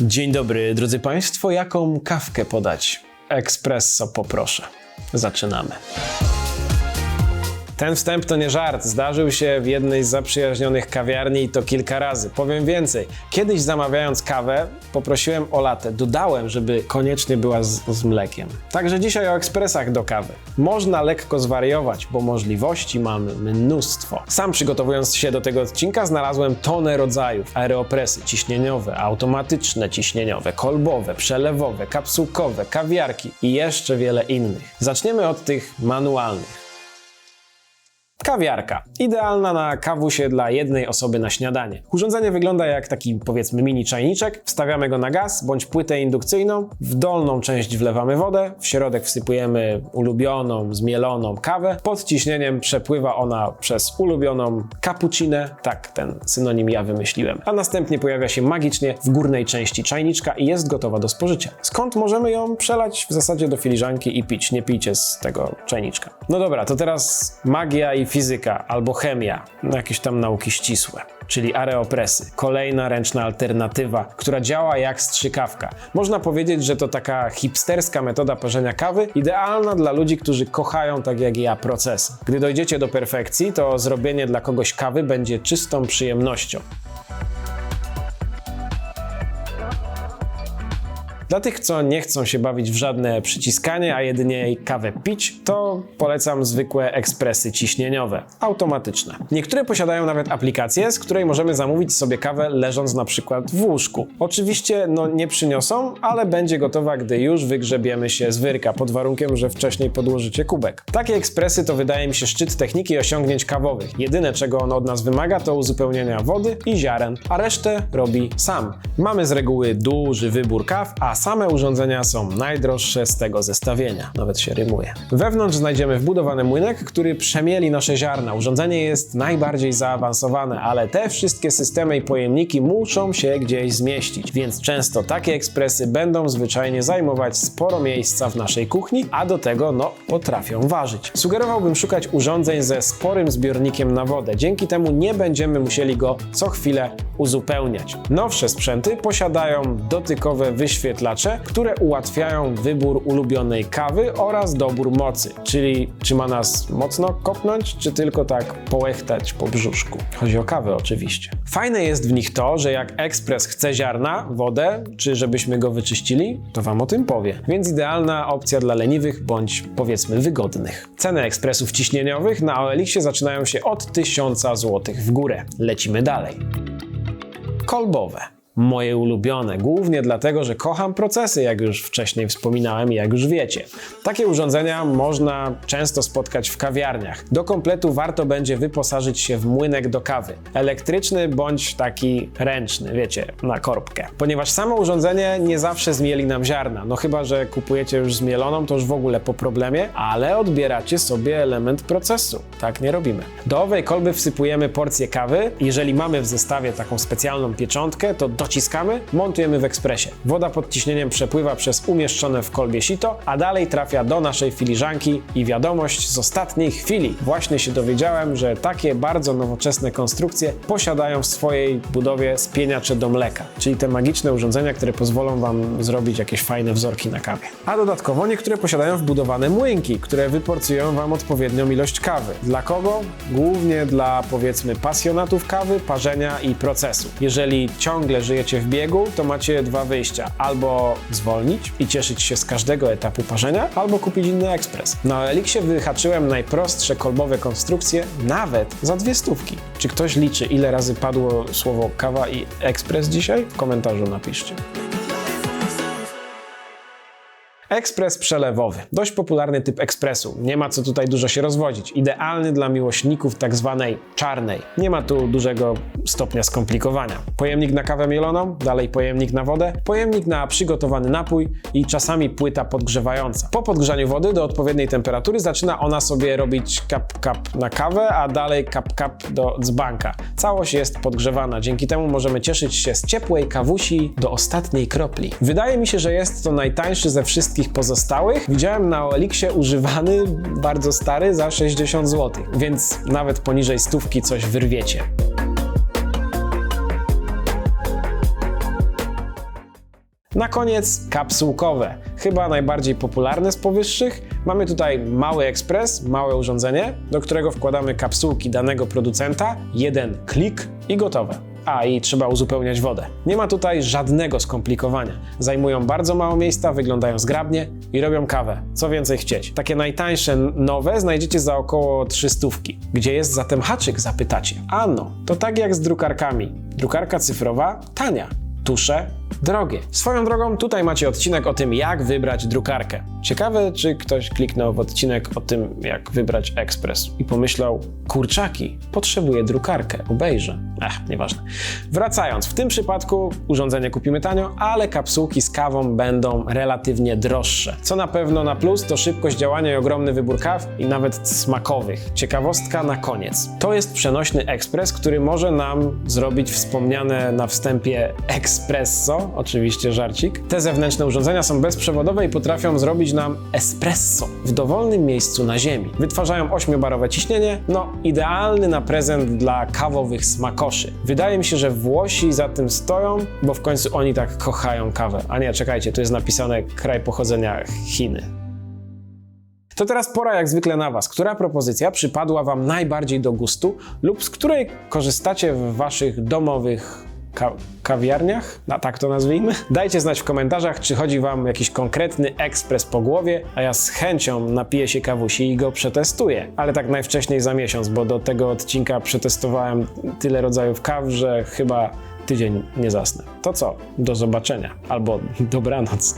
Dzień dobry, drodzy Państwo. Jaką kawkę podać? Espresso poproszę. Zaczynamy. Ten wstęp to nie żart. Zdarzył się w jednej z zaprzyjaźnionych kawiarni i to kilka razy. Powiem więcej. Kiedyś zamawiając kawę, poprosiłem o latę. Dodałem, żeby koniecznie była z, z mlekiem. Także dzisiaj o ekspresach do kawy. Można lekko zwariować, bo możliwości mamy mnóstwo. Sam przygotowując się do tego odcinka, znalazłem tonę rodzajów. Aeropresy ciśnieniowe, automatyczne ciśnieniowe, kolbowe, przelewowe, kapsułkowe, kawiarki i jeszcze wiele innych. Zaczniemy od tych manualnych. Kawiarka. Idealna na kawusie dla jednej osoby na śniadanie. Urządzenie wygląda jak taki powiedzmy mini czajniczek. Wstawiamy go na gaz bądź płytę indukcyjną. W dolną część wlewamy wodę, w środek wsypujemy ulubioną, zmieloną kawę. Pod ciśnieniem przepływa ona przez ulubioną cappuccinę, tak ten synonim ja wymyśliłem. A następnie pojawia się magicznie w górnej części czajniczka i jest gotowa do spożycia. Skąd możemy ją przelać w zasadzie do filiżanki i pić? Nie pijcie z tego czajniczka. No dobra, to teraz magia i fizyka albo chemia, no jakieś tam nauki ścisłe, czyli areopresy. Kolejna ręczna alternatywa, która działa jak strzykawka. Można powiedzieć, że to taka hipsterska metoda parzenia kawy, idealna dla ludzi, którzy kochają tak jak ja procesy. Gdy dojdziecie do perfekcji, to zrobienie dla kogoś kawy będzie czystą przyjemnością. Dla tych, co nie chcą się bawić w żadne przyciskanie, a jedynie kawę pić, to polecam zwykłe ekspresy ciśnieniowe, automatyczne. Niektóre posiadają nawet aplikację, z której możemy zamówić sobie kawę leżąc na przykład w łóżku. Oczywiście no nie przyniosą, ale będzie gotowa, gdy już wygrzebiemy się z wyrka, pod warunkiem, że wcześniej podłożycie kubek. Takie ekspresy to wydaje mi się szczyt techniki osiągnięć kawowych. Jedyne, czego on od nas wymaga, to uzupełnienia wody i ziaren, a resztę robi sam. Mamy z reguły duży wybór kaw, a same urządzenia są najdroższe z tego zestawienia. Nawet się rymuje. Wewnątrz znajdziemy wbudowany młynek, który przemieli nasze ziarna. Urządzenie jest najbardziej zaawansowane, ale te wszystkie systemy i pojemniki muszą się gdzieś zmieścić, więc często takie ekspresy będą zwyczajnie zajmować sporo miejsca w naszej kuchni, a do tego no potrafią ważyć. Sugerowałbym szukać urządzeń ze sporym zbiornikiem na wodę. Dzięki temu nie będziemy musieli go co chwilę uzupełniać. Nowsze sprzęty posiadają dotykowe wyświetlacze które ułatwiają wybór ulubionej kawy oraz dobór mocy, czyli czy ma nas mocno kopnąć, czy tylko tak połechtać po brzuszku. Chodzi o kawę oczywiście. Fajne jest w nich to, że jak ekspres chce ziarna, wodę, czy żebyśmy go wyczyścili, to Wam o tym powie. Więc idealna opcja dla leniwych bądź powiedzmy wygodnych. Ceny ekspresów ciśnieniowych na OLX zaczynają się od 1000 zł w górę. Lecimy dalej. Kolbowe moje ulubione, głównie dlatego, że kocham procesy, jak już wcześniej wspominałem i jak już wiecie. Takie urządzenia można często spotkać w kawiarniach. Do kompletu warto będzie wyposażyć się w młynek do kawy, elektryczny bądź taki ręczny, wiecie, na korbkę. Ponieważ samo urządzenie nie zawsze zmieli nam ziarna, no chyba, że kupujecie już zmieloną, to już w ogóle po problemie, ale odbieracie sobie element procesu. Tak nie robimy. Do owej kolby wsypujemy porcję kawy. Jeżeli mamy w zestawie taką specjalną pieczątkę, to do dociskamy, montujemy w ekspresie. Woda pod ciśnieniem przepływa przez umieszczone w kolbie sito, a dalej trafia do naszej filiżanki i wiadomość z ostatniej chwili. Właśnie się dowiedziałem, że takie bardzo nowoczesne konstrukcje posiadają w swojej budowie spieniacze do mleka, czyli te magiczne urządzenia, które pozwolą Wam zrobić jakieś fajne wzorki na kawie. A dodatkowo niektóre posiadają wbudowane młynki, które wyporcują Wam odpowiednią ilość kawy. Dla kogo? Głównie dla powiedzmy pasjonatów kawy, parzenia i procesu. Jeżeli ciągle żyjecie w biegu, to macie dwa wyjścia. Albo zwolnić i cieszyć się z każdego etapu parzenia, albo kupić inny ekspres. Na Elixie wyhaczyłem najprostsze kolbowe konstrukcje nawet za dwie stówki. Czy ktoś liczy, ile razy padło słowo kawa i ekspres dzisiaj? W komentarzu napiszcie. Ekspres przelewowy. Dość popularny typ ekspresu. Nie ma co tutaj dużo się rozwodzić. Idealny dla miłośników tak zwanej czarnej. Nie ma tu dużego stopnia skomplikowania. Pojemnik na kawę mieloną, dalej pojemnik na wodę, pojemnik na przygotowany napój i czasami płyta podgrzewająca. Po podgrzaniu wody do odpowiedniej temperatury zaczyna ona sobie robić kap kap na kawę, a dalej kap kap do dzbanka. Całość jest podgrzewana. Dzięki temu możemy cieszyć się z ciepłej kawusi do ostatniej kropli. Wydaje mi się, że jest to najtańszy ze wszystkich wszystkich pozostałych widziałem na Olixie używany, bardzo stary, za 60 zł, więc nawet poniżej stówki coś wyrwiecie. Na koniec kapsułkowe. Chyba najbardziej popularne z powyższych. Mamy tutaj mały ekspres, małe urządzenie, do którego wkładamy kapsułki danego producenta, jeden klik i gotowe. A i trzeba uzupełniać wodę. Nie ma tutaj żadnego skomplikowania. Zajmują bardzo mało miejsca, wyglądają zgrabnie i robią kawę. Co więcej chcieć. Takie najtańsze nowe znajdziecie za około 300. Gdzie jest zatem haczyk, zapytacie? Ano, to tak jak z drukarkami. Drukarka cyfrowa tania, tusze drogie. Swoją drogą, tutaj macie odcinek o tym, jak wybrać drukarkę. Ciekawe, czy ktoś kliknął w odcinek o tym, jak wybrać ekspres i pomyślał, kurczaki, potrzebuję drukarkę, obejrzę. Ech, nieważne. Wracając, w tym przypadku urządzenie kupimy tanio, ale kapsułki z kawą będą relatywnie droższe. Co na pewno na plus to szybkość działania i ogromny wybór kaw i nawet smakowych. Ciekawostka na koniec. To jest przenośny ekspres, który może nam zrobić wspomniane na wstępie espresso, oczywiście żarcik. Te zewnętrzne urządzenia są bezprzewodowe i potrafią zrobić nam espresso w dowolnym miejscu na ziemi. Wytwarzają 8-barowe ciśnienie, no idealny na prezent dla kawowych smakoszy. Wydaje mi się, że Włosi za tym stoją, bo w końcu oni tak kochają kawę. A nie, czekajcie, tu jest napisane kraj pochodzenia Chiny. To teraz pora jak zwykle na Was. Która propozycja przypadła Wam najbardziej do gustu lub z której korzystacie w Waszych domowych ka- kawiarniach? Na tak to nazwijmy? Dajcie znać w komentarzach, czy chodzi Wam jakiś konkretny ekspres po głowie, a ja z chęcią napiję się kawusi i go przetestuję. Ale tak najwcześniej za miesiąc, bo do tego odcinka przetestowałem tyle rodzajów kaw, że chyba tydzień nie zasnę. To co? Do zobaczenia albo dobranoc.